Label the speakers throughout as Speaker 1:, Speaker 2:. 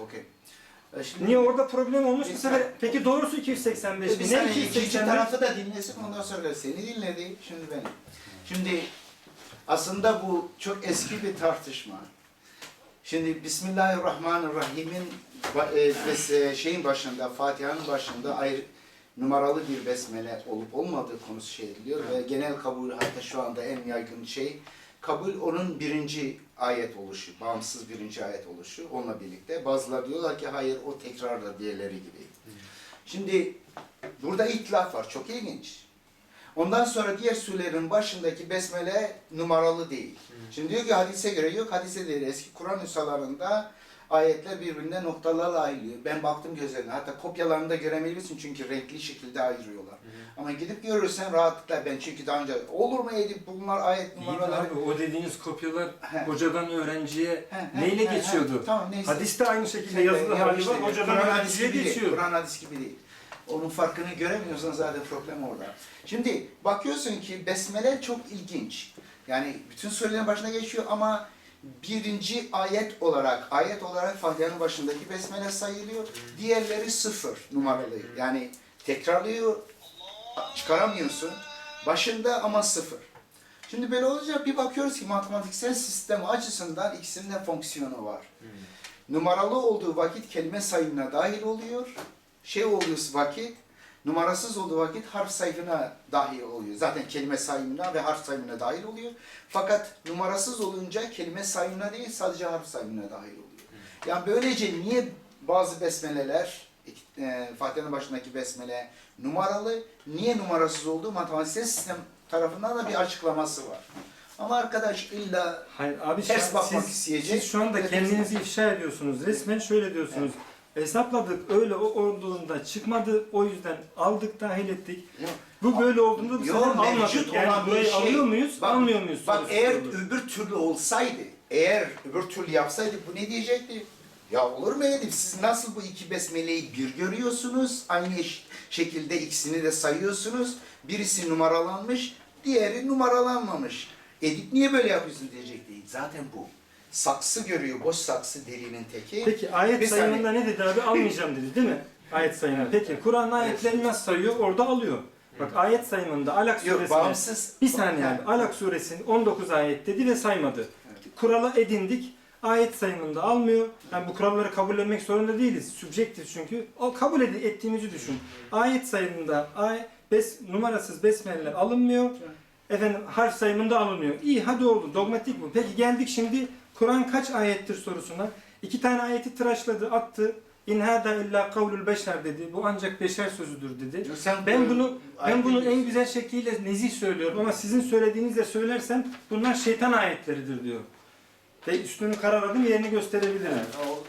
Speaker 1: Okey. E şimdi
Speaker 2: Niye orada problem olmuş bu
Speaker 1: Bir
Speaker 2: sefer? Peki doğrusu 285
Speaker 1: bir
Speaker 2: mi? Ne
Speaker 1: saniye ikinci
Speaker 2: 285?
Speaker 1: tarafı da dinlesin ondan sonra seni dinledi şimdi beni. Şimdi aslında bu çok eski bir tartışma. Şimdi Bismillahirrahmanirrahim'in ba- e, bes- e, şeyin başında, Fatiha'nın başında ayrı numaralı bir besmele olup olmadığı konusu şey ediliyor ve genel kabul hatta şu anda en yaygın şey kabul onun birinci ayet oluşu, bağımsız birinci ayet oluşu onunla birlikte. Bazıları diyorlar ki hayır o tekrarla diğerleri gibi. Şimdi burada itlaf var, çok ilginç. Ondan sonra diğer surelerin başındaki besmele numaralı değil. Şimdi diyor ki hadise göre yok, hadise değil. Eski Kur'an nüshalarında ayetler birbirine noktalarla ayrılıyor. Ben baktım gözlerine. Hatta kopyalarında göremeyebilirsin çünkü renkli şekilde ayırıyorlar. Ama gidip görürsen rahatlıkla ben çünkü daha önce olur mu Edip bunlar ayet numaraları.
Speaker 2: abi o dediğiniz kopyalar
Speaker 1: He.
Speaker 2: hocadan öğrenciye
Speaker 1: He, he,
Speaker 2: neyle
Speaker 1: he, he.
Speaker 2: geçiyordu?
Speaker 1: Tamam neyse.
Speaker 2: Hadiste aynı şekilde
Speaker 1: Şey,
Speaker 2: yazılı hali
Speaker 1: işte,
Speaker 2: var, hocadan öğrenciye geçiyor.
Speaker 1: Kur'an hadis gibi değil. Onun farkını göremiyorsan zaten problem orada. Şimdi bakıyorsun ki besmele çok ilginç. Yani bütün surelerin başına geçiyor ama birinci ayet olarak, ayet olarak Fatiha'nın başındaki besmele sayılıyor. Diğerleri sıfır numaralı. Yani tekrarlıyor, çıkaramıyorsun. Başında ama sıfır. Şimdi böyle olunca bir bakıyoruz ki matematiksel sistem açısından ikisinin de fonksiyonu var. Numaralı olduğu vakit kelime sayımına dahil oluyor. Şey olduğu vakit, numarasız olduğu vakit harf sayımına dahil oluyor. Zaten kelime sayımına ve harf sayımına dahil oluyor. Fakat numarasız olunca kelime sayımına değil sadece harf sayımına dahil oluyor. Yani böylece niye bazı besmeleler, e, Fatiha'nın başındaki besmele numaralı, niye numarasız olduğu matematiksel sistem tarafından da bir açıklaması var. Ama arkadaş illa
Speaker 2: Hayır abi
Speaker 1: Ters bakmak
Speaker 2: siz,
Speaker 1: isteyecek.
Speaker 2: siz şu anda
Speaker 1: Evet,
Speaker 2: kendinizi ifşa ediyorsunuz. Resmen şöyle diyorsunuz. Hesapladık öyle o olduğunda çıkmadı o yüzden aldık dahil ettik.
Speaker 1: Yok.
Speaker 2: Bu böyle olduğunda bu sefer
Speaker 1: mevcut
Speaker 2: almadık. Yani
Speaker 1: olan bir
Speaker 2: burayı
Speaker 1: şey.
Speaker 2: alıyor muyuz,
Speaker 1: Bak-
Speaker 2: almıyor muyuz?
Speaker 1: Bak
Speaker 2: sorusu
Speaker 1: eğer
Speaker 2: sorulur.
Speaker 1: öbür türlü olsaydı, eğer öbür türlü yapsaydı bu ne diyecekti? Ya olur mu Edip siz nasıl bu iki besmeleyi bir görüyorsunuz, aynı eş- şekilde ikisini de sayıyorsunuz. Birisi numaralanmış, diğeri numaralanmamış. Edip niye böyle yapıyorsun diyecekti. Zaten bu. Saksı görüyor, boş saksı delinin teki.
Speaker 2: Peki ayet
Speaker 1: saniye.
Speaker 2: sayımında ne dedi abi? Almayacağım dedi değil mi? Ayet sayımında. Peki Kur'an ayetlerini nasıl sayıyor? Orada alıyor. Bak ayet sayımında Alak
Speaker 1: Yok,
Speaker 2: suresine
Speaker 1: bağımsız.
Speaker 2: bir saniye abi. Alak suresinin 19 ayet dedi ve saymadı. Kurala edindik. Ayet sayımında almıyor. Yani bu kuralları kabullenmek zorunda değiliz. Subjektif çünkü. O kabul ed- ettiğimizi düşün. Ayet sayımında ay, bes, numarasız besmeleler alınmıyor. Efendim harf sayımında alınıyor. İyi hadi oldu. Dogmatik bu. Peki geldik şimdi Kur'an kaç ayettir sorusuna. İki tane ayeti tıraşladı, attı. İn hada illa kavlul beşer dedi. Bu ancak beşer sözüdür dedi.
Speaker 1: Sen
Speaker 2: Ben bunu ben bunu en güzel şekliyle nezih söylüyorum ama sizin söylediğinizle söylersem bunlar şeytan ayetleridir diyor. Ve üstünü karaladım yerini gösterebilirim.
Speaker 3: O,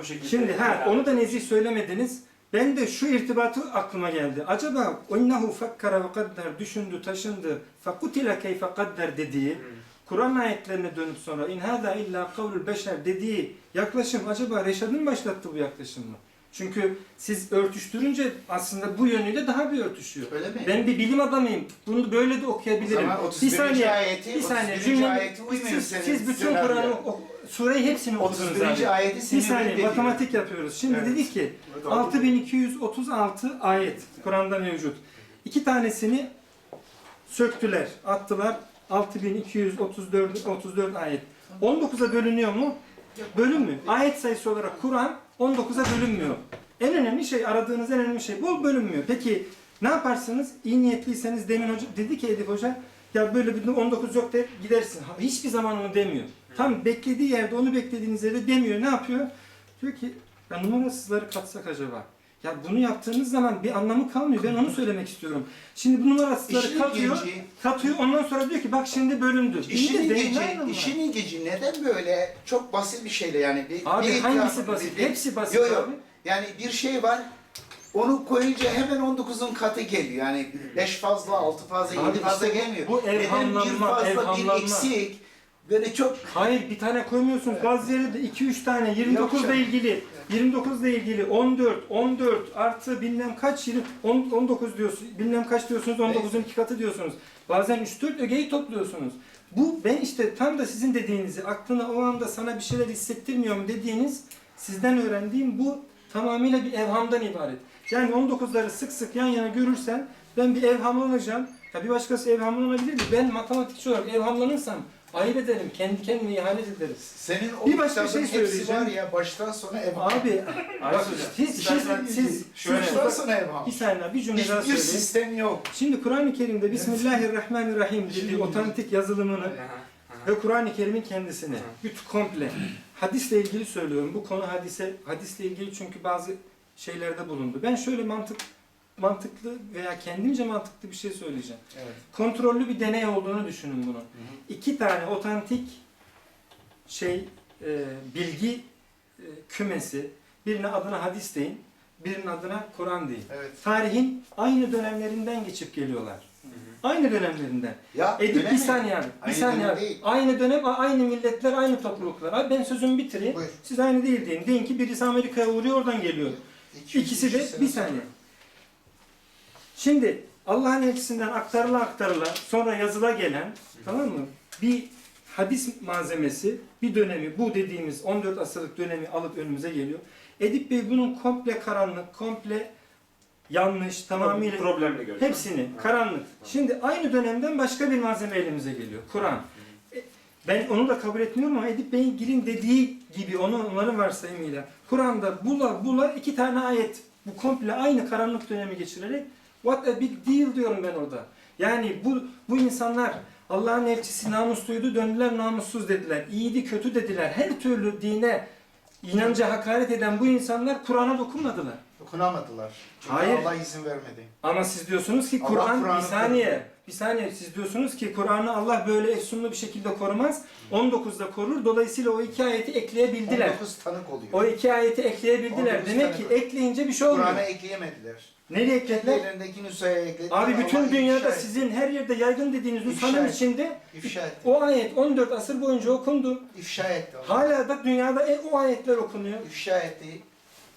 Speaker 3: o şekilde.
Speaker 2: Şimdi ha onu da nezih söylemediniz. Ben de şu irtibatı aklıma geldi. Acaba innehu fakkara ve kadder düşündü, taşındı. Fakutile keyfe kadder dediği Kur'an ayetlerine dönüp sonra in hada illa kavlul beşer dediği yaklaşım acaba Reşad'ın başlattı bu yaklaşım mı? Çünkü siz örtüştürünce aslında bu yönüyle daha bir örtüşüyor.
Speaker 1: Öyle mi?
Speaker 2: Ben bir bilim adamıyım. Bunu böyle de
Speaker 1: O
Speaker 2: okuyabilirim.
Speaker 1: zaman
Speaker 2: bir
Speaker 1: 31.
Speaker 2: saniye.
Speaker 1: ayeti,
Speaker 2: Bir saniye.
Speaker 1: 31.
Speaker 2: Cümle,
Speaker 1: ayeti uymuyor
Speaker 2: siz,
Speaker 1: senin
Speaker 2: siz bütün. Kur'an'ı, o- sureyi hepsini okudunuz
Speaker 1: 31.
Speaker 2: abi.
Speaker 1: ayeti
Speaker 2: Bir saniye
Speaker 1: değil.
Speaker 2: matematik yapıyoruz. Şimdi
Speaker 1: Evet.
Speaker 2: dedik ki
Speaker 3: Evet,
Speaker 2: 6236 ayet Kur'an'da mevcut. İki tanesini söktüler, attılar. 6234 34 ayet. 19'a bölünüyor mu? Bölünmüyor. Ayet sayısı olarak Kur'an 19'a bölünmüyor. En önemli şey, aradığınız en önemli şey bu bölünmüyor. Peki ne yaparsınız? İyi niyetliyseniz demin hoca, dedi ki Edip Hoca ya böyle bir 19 yok de gidersin. Hiçbir zaman onu demiyor. Tam beklediği yerde onu beklediğiniz yerde demiyor. Ne yapıyor? Diyor ki ya numarasızları katsak acaba? Ya bunu yaptığınız zaman bir anlamı kalmıyor. Ben onu söylemek istiyorum. Şimdi bu numarasızları
Speaker 1: İşin
Speaker 2: katıyor,
Speaker 1: ilginci,
Speaker 2: katıyor. Ondan sonra diyor ki bak şimdi bölündü. İyi
Speaker 1: işin
Speaker 2: de anlamı var?
Speaker 1: işin ilginci neden böyle çok basit bir şeyle yani bir,
Speaker 2: Abi
Speaker 1: bir
Speaker 2: hangisi basit? Hepsi basit
Speaker 1: Yo, yo.
Speaker 2: abi.
Speaker 1: Yani bir şey var onu koyunca hemen 19'un katı geliyor. Yani 5 fazla, 6 fazla,
Speaker 2: Abi
Speaker 1: 7 fazla
Speaker 2: işte
Speaker 1: gelmiyor.
Speaker 2: bu
Speaker 1: Neden bir
Speaker 2: evhamlanma,
Speaker 1: fazla,
Speaker 2: evhamlanma.
Speaker 1: bir eksik böyle çok
Speaker 2: Hayır bir tane koymuyorsunuz. Bazı yerde de 2-3 tane 29 ile ilgili 29 ile ilgili 14 14 artı bilmem kaç 20 10 19 diyorsunuz. Bilmem kaç diyorsunuz. 19'un iki katı diyorsunuz. Bazen 3-4 ögeyi topluyorsunuz. Bu ben işte tam da sizin dediğinizi aklına o anda sana bir şeyler hissettirmiyor mu dediğiniz Sizden öğrendiğim bu tamamıyla bir evhamdan ibaret. Yani 19'ları sık sık yan yana görürsen ben bir evhamlanacağım. Ya bir başkası evhamlanabilir mi? Ben matematikçi olarak evhamlanırsam ayıp ederim. Kendi kendime ihanet ederim.
Speaker 1: Senin o
Speaker 2: Bir başka
Speaker 1: kitabın
Speaker 2: şey
Speaker 1: hepsi
Speaker 2: söyleyeceğim.
Speaker 1: var ya baştan sona evham.
Speaker 2: Abi bak, siz, siz, siz,
Speaker 3: Şöyle-
Speaker 1: baştan
Speaker 2: siz,
Speaker 1: sona evham.
Speaker 2: bir saniye bir cümle daha
Speaker 1: Hiçbir
Speaker 2: söyleyeyim.
Speaker 1: sistem yok.
Speaker 2: Şimdi Kur'an-ı Kerim'de Bismillahirrahmanirrahim dediği otantik yazılımını ve Kur'an-ı Kerim'in kendisini bütün komple hadisle ilgili söylüyorum. Bu konu hadise hadisle ilgili çünkü bazı şeylerde bulundu. Ben şöyle mantık mantıklı veya kendimce mantıklı bir şey söyleyeceğim.
Speaker 1: Evet.
Speaker 2: Kontrollü bir deney olduğunu düşünün bunun. İki tane otantik şey e, bilgi e, kümesi birine adına hadis deyin, birinin adına Kur'an deyin.
Speaker 1: Evet.
Speaker 2: Tarihin aynı dönemlerinden geçip geliyorlar. Aynı dönemlerinden.
Speaker 1: Ya
Speaker 2: Edip bir saniye abi. Bir
Speaker 1: Aynı
Speaker 2: saniye
Speaker 1: dönem
Speaker 2: abi.
Speaker 1: değil.
Speaker 2: Aynı dönem, aynı milletler, aynı topluluklar. Abi ben sözümü bitireyim.
Speaker 1: Buyur.
Speaker 2: Siz aynı değil deyin. Deyin ki birisi Amerika'ya uğruyor oradan geliyor.
Speaker 1: 200
Speaker 2: İkisi de bir
Speaker 1: sonra.
Speaker 2: Şimdi Allah'ın elçisinden aktarıla aktarıla sonra yazıla gelen tamam mı? Bir hadis malzemesi bir dönemi bu dediğimiz 14 asırlık dönemi alıp önümüze geliyor. Edip Bey bunun komple karanlık, komple yanlış, tamamıyla
Speaker 3: problemli.
Speaker 2: Hepsini, karanlık. Şimdi aynı dönemden başka bir malzeme elimize geliyor. Kur'an. E, Ben onu da kabul etmiyorum ama Edip Bey'in Gil'in dediği gibi onu onların varsayımıyla. Kur'an'da bula bula iki tane ayet bu komple aynı karanlık dönemi geçirerek what a big deal diyorum ben orada. Yani bu bu insanlar Allah'ın elçisi namusluydu döndüler namussuz dediler. İyiydi kötü dediler. Her türlü dine inanca hakaret eden bu insanlar Kur'an'a dokunmadılar.
Speaker 1: Dokunamadılar. Çünkü
Speaker 2: Hayır.
Speaker 1: Allah izin vermedi.
Speaker 2: Ama siz diyorsunuz ki Kur'an
Speaker 1: Kur'an'ı
Speaker 2: bir saniye. Bir saniye siz diyorsunuz ki Kur'an'ı Allah böyle efsunlu bir şekilde korumaz. 19'da korur. Dolayısıyla o iki ayeti ekleyebildiler.
Speaker 1: 19 tanık oluyor.
Speaker 2: O iki ayeti ekleyebildiler.
Speaker 1: 19
Speaker 2: Demek ki
Speaker 1: var.
Speaker 2: ekleyince bir şey olmuyor.
Speaker 1: Kur'an'a ekleyemediler.
Speaker 2: Nereye
Speaker 1: Kendi
Speaker 2: eklediler?
Speaker 1: ellerindeki nüshaya eklediler.
Speaker 2: Abi bütün
Speaker 1: Allah
Speaker 2: dünyada
Speaker 1: ifşa
Speaker 2: sizin her yerde yaygın dediğiniz
Speaker 1: İfşa
Speaker 2: Nusa'nın
Speaker 1: etti.
Speaker 2: içinde
Speaker 1: ifşa etti.
Speaker 2: o ayet 14 asır boyunca okundu.
Speaker 1: İfşa etti. Allah.
Speaker 2: Hala da dünyada e, o ayetler okunuyor.
Speaker 1: İfşa etti.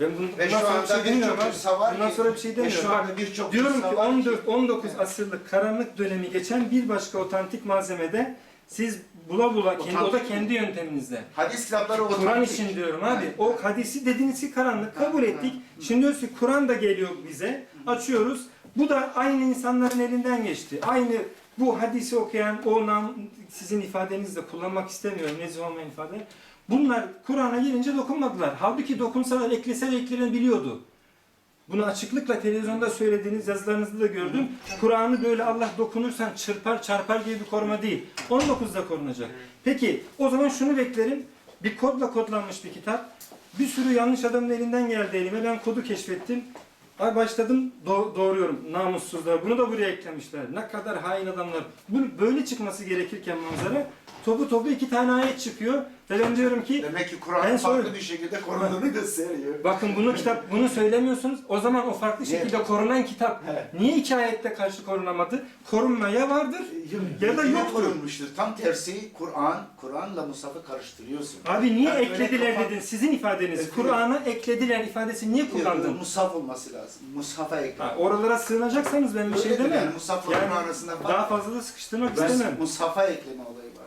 Speaker 2: Ben bunu,
Speaker 1: Ve
Speaker 2: bundan
Speaker 1: şu
Speaker 2: sonra bir şey
Speaker 1: anda
Speaker 2: demiyorum
Speaker 1: birçok
Speaker 2: abi.
Speaker 1: kısa var
Speaker 2: Bundan
Speaker 1: ki-
Speaker 2: sonra bir şey
Speaker 1: Ve
Speaker 2: demiyorum.
Speaker 1: şu
Speaker 2: Bak,
Speaker 1: anda birçok
Speaker 2: Diyorum ki
Speaker 1: var
Speaker 2: 14 19
Speaker 1: Evet.
Speaker 2: asırlık karanlık dönemi geçen bir başka otantik malzemede siz bula bula kendi, o da
Speaker 1: Otantik
Speaker 2: kendi yönteminizle.
Speaker 1: Hadis kitapları
Speaker 2: Kur'an
Speaker 1: otantik.
Speaker 2: için diyorum abi. O hadisi dediğiniz ki karanlık kabul ettik. Şimdi diyoruz ki Kur'an da geliyor bize. Açıyoruz. Bu da aynı insanların elinden geçti. Aynı bu hadisi okuyan o nam sizin ifadenizle kullanmak istemiyorum nezih olmayan ifade. Bunlar Kur'an'a gelince dokunmadılar. Halbuki dokunsalar ekleseler eklenebiliyordu. Bunu açıklıkla televizyonda söylediğiniz yazılarınızda da gördüm. Kur'an'ı böyle Allah dokunursan çırpar çarpar gibi bir koruma değil. 19'da korunacak. Peki o zaman şunu beklerim. Bir kodla kodlanmış bir kitap. Bir sürü yanlış adamın elinden geldi elime. Ben kodu keşfettim. Ay başladım do- doğruyorum namussuzlar. Bunu da buraya eklemişler. Ne kadar hain adamlar. Bu böyle çıkması gerekirken manzara topu topu iki tane ayet çıkıyor. Ve ben diyorum ki
Speaker 1: Demek ki
Speaker 2: Ben
Speaker 1: Kur'an farklı
Speaker 2: sonra-
Speaker 1: bir şekilde korunduğunu gösteriyor.
Speaker 2: Bakın bunu kitap bunu söylemiyorsunuz. O zaman o farklı
Speaker 1: Niye?
Speaker 2: şekilde korunan kitap
Speaker 1: Evet.
Speaker 2: niye iki ayette karşı korunamadı? Korunma ya vardır ya da
Speaker 1: Yine
Speaker 2: yoktur.
Speaker 1: korunmuştur. Tam tersi Kur'an, Kur'an'la Musaf'ı karıştırıyorsun.
Speaker 2: Abi niye
Speaker 1: öyle
Speaker 2: eklediler
Speaker 1: kafa-
Speaker 2: dedin? Sizin ifadeniz.
Speaker 1: Evet.
Speaker 2: Kur'an'a eklediler ifadesi niye kullandın?
Speaker 1: Musaf olması lazım. Musaf'a ekle.
Speaker 2: Ha, oralara sığınacaksanız ben bir şey
Speaker 1: Öyledir
Speaker 2: demem.
Speaker 1: Yani Musaf'la
Speaker 2: Yani
Speaker 1: Kur'an arasında fark.
Speaker 2: Daha fazla da sıkıştırmak
Speaker 1: Ben
Speaker 2: istemem.
Speaker 1: Musaf'a ekleme.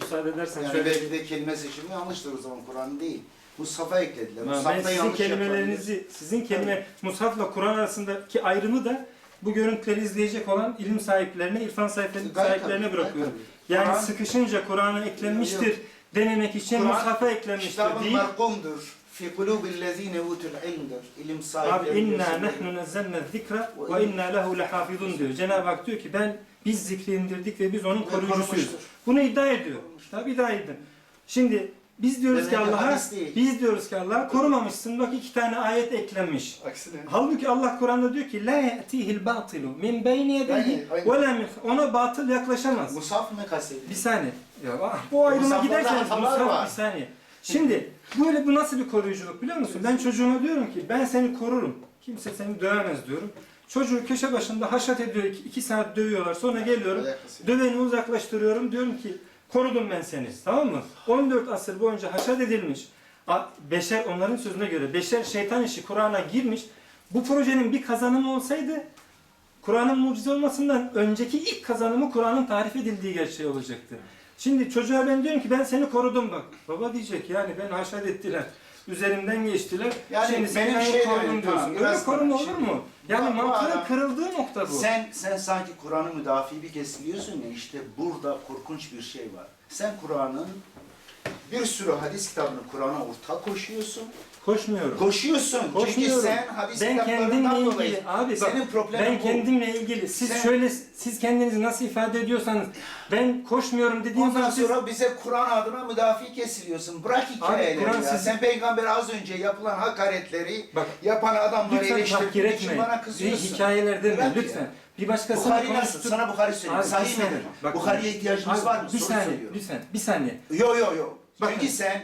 Speaker 2: Müsaade edersen
Speaker 1: Yani
Speaker 2: şöyle.
Speaker 1: belki de kelime seçimi yanlıştır o zaman Kur'an değil. Musaf'a eklediler.
Speaker 2: Ha, ben
Speaker 1: Musaf'ta
Speaker 2: sizin
Speaker 1: yanlış
Speaker 2: kelimelerinizi, sizin kelime Musaf'la Kur'an arasındaki ayrımı da bu görüntüleri izleyecek olan ilim sahiplerine, irfan sahiplerine,
Speaker 1: Gayet
Speaker 2: sahiplerine
Speaker 1: tabii,
Speaker 2: bırakıyorum.
Speaker 1: gayet
Speaker 2: Yani
Speaker 1: Kur'an-
Speaker 2: sıkışınca Kur'an'a eklenmiştir denemek için
Speaker 1: Kur'an,
Speaker 2: Musaf'a eklenmiştir
Speaker 1: Kitabın
Speaker 2: değil.
Speaker 1: merkumdur. Fi kulubillezine utul ilmdir. İlim
Speaker 2: Abi
Speaker 1: sahipleri.
Speaker 2: inna nahnu nazzalna zikra ve inna lehu lehafizun diyor. Cenab-ı Hak diyor ki ben biz zikri indirdik ve biz onun koruyucusuyuz.
Speaker 1: korumuştur.
Speaker 2: Bunu iddia ediyor. Tabi iddia edin. Şimdi biz diyoruz ki Allah'a biz diyoruz ki Allah'a korumamışsın. Bak iki tane ayet eklenmiş.
Speaker 1: Aksine.
Speaker 2: Halbuki Allah Kur'an'da diyor ki la ye'tihil batilu min beyni yedeyhi ve la min ona batıl yaklaşamaz.
Speaker 1: Musaf mı kastediyor?
Speaker 2: Bir saniye. Ya, ah, bu ayrıma giderseniz Musaf bir saniye. Şimdi böyle bu nasıl bir koruyuculuk biliyor musun? Ben çocuğuma diyorum ki ben seni korurum. Kimse seni dövemez diyorum. Çocuğu köşe başında haşat ediyor. iki, iki saat dövüyorlar. Sonra geliyorum.
Speaker 1: Alakası yok.
Speaker 2: Döveni uzaklaştırıyorum. Diyorum ki korudum ben seni. Tamam mı? 14 asır boyunca haşat edilmiş. A- Beşer onların sözüne göre beşer şeytan işi Kur'an'a girmiş. Bu projenin bir kazanımı olsaydı Kur'an'ın mucize olmasından önceki ilk kazanımı Kur'an'ın tarif edildiği gerçeği olacaktı. Şimdi çocuğa ben diyorum ki ben seni korudum bak. Baba diyecek yani ben haşat ettiler. Üzerimden geçtiler.
Speaker 1: Yani
Speaker 2: Şimdi
Speaker 1: benim
Speaker 2: benim
Speaker 1: şey
Speaker 2: korudum diyorsun.
Speaker 1: tamam,
Speaker 2: Öyle koruma olur mu? Yani
Speaker 1: bu
Speaker 2: mantığın kırıldığı nokta bu.
Speaker 1: Sen sen sanki Kur'an'ı müdafi bir kesiliyorsun ya işte burada korkunç bir şey var. Sen Kur'an'ın bir sürü hadis kitabını Kur'an'a ortak koşuyorsun.
Speaker 2: Koşmuyorum.
Speaker 1: Koşuyorsun. Çünkü
Speaker 2: Koşmuyorum.
Speaker 1: sen hadis
Speaker 2: ben
Speaker 1: kitaplarından
Speaker 2: kendimle
Speaker 1: dolayı.
Speaker 2: ilgili abi bak,
Speaker 1: senin problemin
Speaker 2: ben
Speaker 1: bu.
Speaker 2: kendimle ilgili siz
Speaker 1: Sen-
Speaker 2: şöyle siz kendinizi nasıl ifade ediyorsanız ben koşmuyorum dediğim
Speaker 1: Ondan
Speaker 2: zaman siz
Speaker 1: sonra bize Kur'an adına müdafi kesiliyorsun. Bırak hikayeleri
Speaker 2: Kur'an
Speaker 1: ya.
Speaker 2: siz-
Speaker 1: Sen peygamber az önce yapılan hakaretleri
Speaker 2: bak
Speaker 1: yapan adamları
Speaker 2: lütfen tahkir
Speaker 1: eleştirdiğin için
Speaker 2: etmeyin.
Speaker 1: bana
Speaker 2: Bir
Speaker 1: kızıyorsun.
Speaker 2: hikayeler
Speaker 1: Bırak ya.
Speaker 2: lütfen. Bir başkasını
Speaker 1: Bukhari nasıl?
Speaker 2: konuştur.
Speaker 1: Sana Bukhari söyleyeyim.
Speaker 2: Abi, bir
Speaker 1: Sahih
Speaker 2: saniye.
Speaker 1: midir?
Speaker 2: Bak,
Speaker 1: Bukhari'ye ihtiyacımız
Speaker 2: Abi,
Speaker 1: var mı?
Speaker 2: Bir
Speaker 1: Soru
Speaker 2: saniye
Speaker 1: soruyorum.
Speaker 2: lütfen bir saniye.
Speaker 1: Yo yo yo.
Speaker 2: Bakın.
Speaker 1: Çünkü sen